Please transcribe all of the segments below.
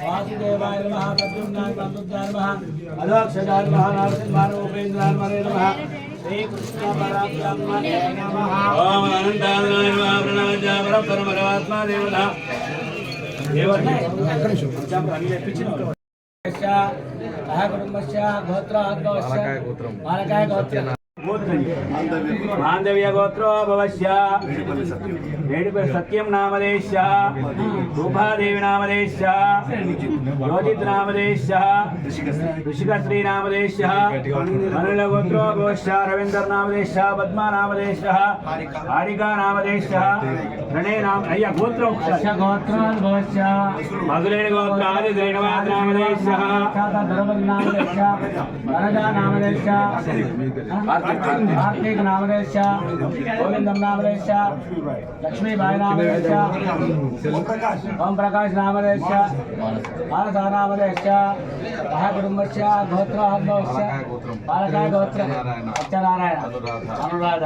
వాసుదేవాయ నమః ప్రద్యుమ్నాయ ప్రద్యుమ్నాయ నమః. అలోక్షజాయ నమః నరసింహాయ ఉపేంద్రాయ నమః శ్రీకృష్ణ పరబ్రహ్మణే నమః. ఓం అనంతాయ నమః ప్రణవజ పరపరమాత్మా దేవత సహ కుటుంబస్య గోత్రాద్భవస్య బాలకాయ గోత్ర बांधव्य गोत्रो सत्यम नामदेश रूपादेव नामदेश योजित नामदेश ऋषिकश्री नामदेश अनिल गोत्रो रविंदर नामदेश पद्मा नामदेश हारिका नामदेश रणे नाम अय्य गोत्र गोत्र मधुरे गोत्र आदि दृढ़वाद नामदेश नामदेश ద్రౌపది నామదేశ వరదా నామదేశ కార్తీక నామదేశ గోవిందం నామదేశ లక్ష్మీబాయి నామదేశ ఓం ప్రకాష్ నామదేశ మానస నామదేశ మహాకుటుంబస్య గోత్రాద్భవస్య బాలకాయ గోత్ర సత్యనారాయణ అనురాధ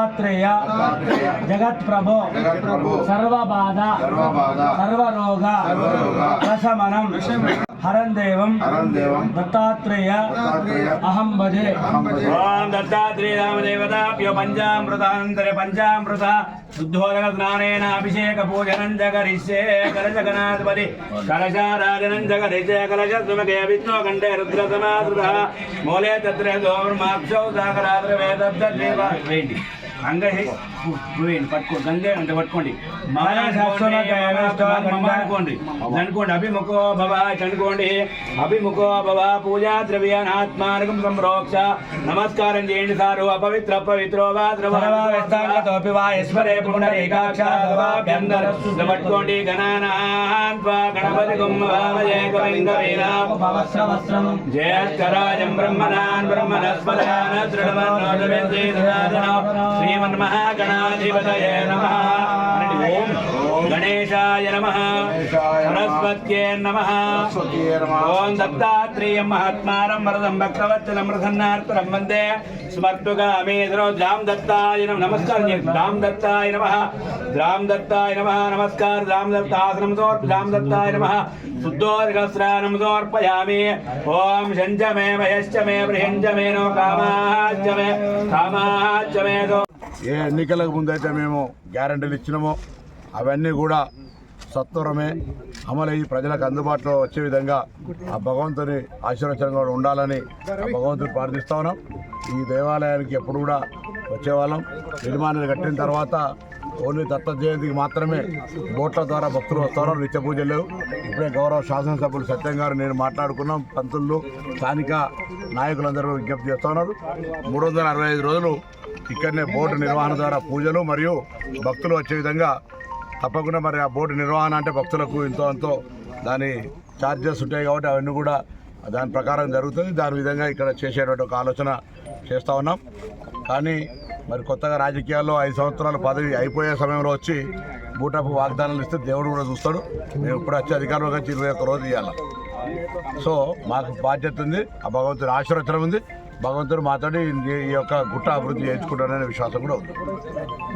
దత్తాత్రేయ జగత్ ప్రభో సర్వబాధ. సర్వబాధ, సర్వరోగ. సర్వరోగ, ప్రశమనం హరం దేవం. హరం దేవం, దత్తాత్రేయ. అహం భజే. ఓం దత్తాత్రేయ రామదేవతాభ్యో పంచామృతానంతర పంచామృత. శుద్ధోదక స్నానేన అభిషేక పూజనం జగరిష్యే కలశగణాధిపతి. కలశారాజనం జగరిష్యే కలశ సుమకే విష్ణు కంఠే రుద్ర సమాధృత మూలే తత్రే దోర్మాక్షౌ సాగరాద్ర వేదబ్ద దేవ వేయండి పట్టుకో గంగే అంటే పట్టుకోండి. అనుకోండి. అనుకోండి అభిముఖో భవ అనుకోండి అభిముఖో భవ పూజా ద్రవ్యానాత్మానకం సంప్రోక్ష నమస్కారం చేయండి సారు అపవిత్ర పవిత్రో పట్టుకోండి జయస్కరాజం బ్రహ్మణాన్ బ్రహ్మణస్పదాన దృఢమన్నోదవేంద్రే శ్రీమన్మహాగణాధిపతయే నమః. ఓం గణేశాయ నమః. సరస్వత్యే నమః. సరస్వతీయే నమః. ఓం దత్తాత్రేయం మహాత్మానం వరదం భక్తవత్సలం మృధన్నార్తరం వందే. స్మర్తుగామేధరో ద్రాం దత్తాయ నమః. నమస్కారం చేయండి. ద్రాం దత్తాయ నమః. ద్రాం దత్తాయ నమః. నమస్కారం. ద్రాం దత్తాసనం సమర్ప ద్రాం దత్తాయ నమః. శుద్ధోర్గస్రానం సమర్పయామి ఓం శంచ మే మయశ్చ మే బృహంచ మే నో ఏ ఎన్నికలకు ముందైతే మేము గ్యారంటీలు ఇచ్చినామో అవన్నీ కూడా సత్వరమే అమలయ్యి ప్రజలకు అందుబాటులో వచ్చే విధంగా ఆ భగవంతుని ఆశీర్వచనం కూడా ఉండాలని ఆ భగవంతుని ప్రార్థిస్తా ఉన్నాం. ఈ దేవాలయానికి ఎప్పుడు కూడా వచ్చేవాళ్ళం. నిర్మాణాలు కట్టిన తర్వాత ఓన్లీ దత్త జయంతికి మాత్రమే బోట్ల ద్వారా భక్తులు వస్తారు నిత్య పూజలు లేవు. ఇప్పుడే గౌరవ శాసనసభ్యులు సత్యం గారు నేను మాట్లాడుకున్నాం. పంతులు స్థానిక నాయకులందరూ విజ్ఞప్తి చేస్తా ఉన్నారు. మూడు వందల అరవై ఐదు రోజులు ఇక్కడనే బోర్డు నిర్వహణ ద్వారా పూజలు మరియు భక్తులు వచ్చే విధంగా తప్పకుండా మరి ఆ బోర్డు నిర్వహణ అంటే భక్తులకు ఎంతో ఎంతో దాని ఛార్జెస్ ఉంటాయి కాబట్టి అవన్నీ కూడా దాని ప్రకారం జరుగుతుంది. దాని విధంగా ఇక్కడ చేసేటువంటి ఒక ఆలోచన చేస్తూ ఉన్నాం. కానీ మరి కొత్తగా రాజకీయాల్లో ఐదు సంవత్సరాలు పదవి అయిపోయే సమయంలో వచ్చి బూటపు వాగ్దానాలు ఇస్తే దేవుడు కూడా చూస్తాడు. మేము ఇప్పుడు వచ్చి అధికారంలోకి వచ్చి ఇరవై ఒక్క రోజు ఇవ్వాలి సో మాకు బాధ్యత ఉంది. ఆ భగవంతుడి ఆశీర్వచనం ఉంది. భగవంతుడు మాతో ఈ యొక్క గుట్ట అభివృద్ధి చేయించుకుంటారనే విశ్వాసం కూడా ఉంది.